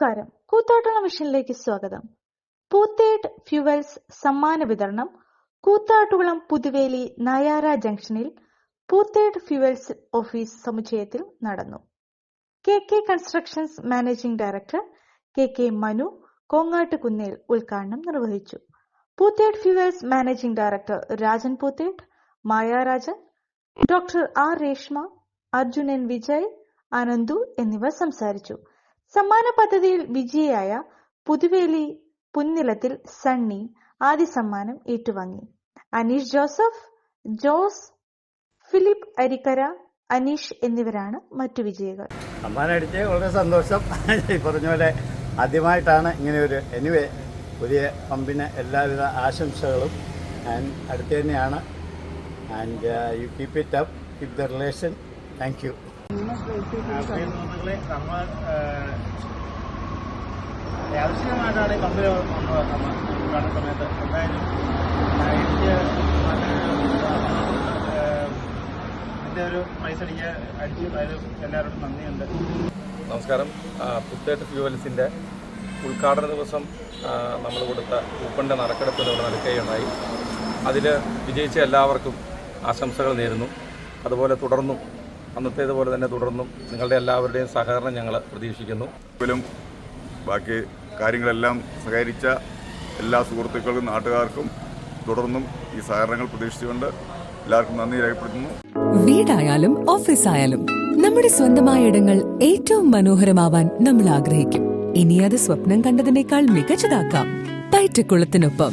നമസ്കാരം. കൂത്താട്ടുള്ള മിഷനിലേക്ക് സ്വാഗതം. പൂത്തേട്ട് ഫ്യുവൽസ് സമ്മാന വിതരണം കൂത്താട്ടുകുളം പുതുവേലി നയാര ജംഗ്ഷനിൽ പൂത്തേട്ട് ഫ്യുവൽസ് ഓഫീസ് സമുച്ചയത്തിൽ നടന്നു. K K constructions managing director K K Manu Kongat Kunnel ഉദ്ഘാടനം നിർവഹിച്ചു. Poothettu fuels managing director Rajan Poothettu Mayarajan doctor R Reshma Arjunan Vijay Ananthu എന്നിവർ സംസാരിച്ചു. സമ്മാന പദ്ധതിയിൽ വിജയിയായ പുതുവേലി പുന്നിലത്തിൽ സണ്ണി ആദ്യ സമ്മാനം ഏറ്റുവാങ്ങി. അനീഷ് ജോസഫ് ജോസ് ഫിലിപ്പ് അരിക്കര അനീഷ് എന്നിവരാണ് മറ്റു വിജയികൾ. സമ്മാനം അടിച്ച് വളരെ സന്തോഷം. പറഞ്ഞ പോലെ ആദ്യമായിട്ടാണ് ഇങ്ങനെ ഒരു എനിവേ പുതിയ പമ്പിന് എല്ലാവിധ ആശംസകളും. ആൻഡ് അടുത്ത് തന്നെയാണ്. And you keep it up keep the relation thank you നമ്മൾ യാദൃശ്ചികമായിട്ടാണ് ഈ പമ്പിൽ വന്നത്. നമ്മൾ ഉദ്ഘാടന സമയത്ത് എന്തായാലും എനിക്ക് എന്റെ ഒരു പൈസ അടിക്കുക അടിച്ചു അതിൽ എല്ലാവരോടും നന്ദിയുണ്ട്. നമസ്കാരം. പുത്തേട്ട് ഫ്യൂവൽസിന്റെ ഉദ്ഘാടന ദിവസം നമ്മൾ കൊടുത്ത കൂപ്പണിന്റെ നറുക്കെടുപ്പ് ഇവിടെ നടക്കുകയുണ്ടായി. അതിൽ വിജയിച്ച എല്ലാവർക്കും ആശംസകൾ നേരുന്നു. അതുപോലെ തുടർന്നും അന്നത്തേതുപോലെ തന്നെ തുടർന്നും നിങ്ങളുടെ എല്ലാവരുടെയും സഹകരണം ഞങ്ങൾ പ്രതീക്ഷിക്കുന്നു. പോലും ബാക്കി കാര്യങ്ങളെല്ലാം സഹകരിച്ച എല്ലാ സുഹൃത്തുക്കൾക്കും നാട്ടുകാർക്കും തുടർന്നും ഈ സഹകരണങ്ങൾ പ്രതീക്ഷിച്ചുകൊണ്ട് എല്ലാവർക്കും നന്ദി രേഖപ്പെടുത്തുന്നു. വീടായാലും ഓഫീസ് ആയാലും നമ്മുടെ സ്വന്തമായ ഇടങ്ങൾ ഏറ്റവും മനോഹരമാവാൻ നമ്മൾ ആഗ്രഹിക്കും. ഇനി അത് സ്വപ്നം കണ്ടതിനേക്കാൾ മികച്ചതാക്കാം. പയറ്റക്കുളത്തിനൊപ്പം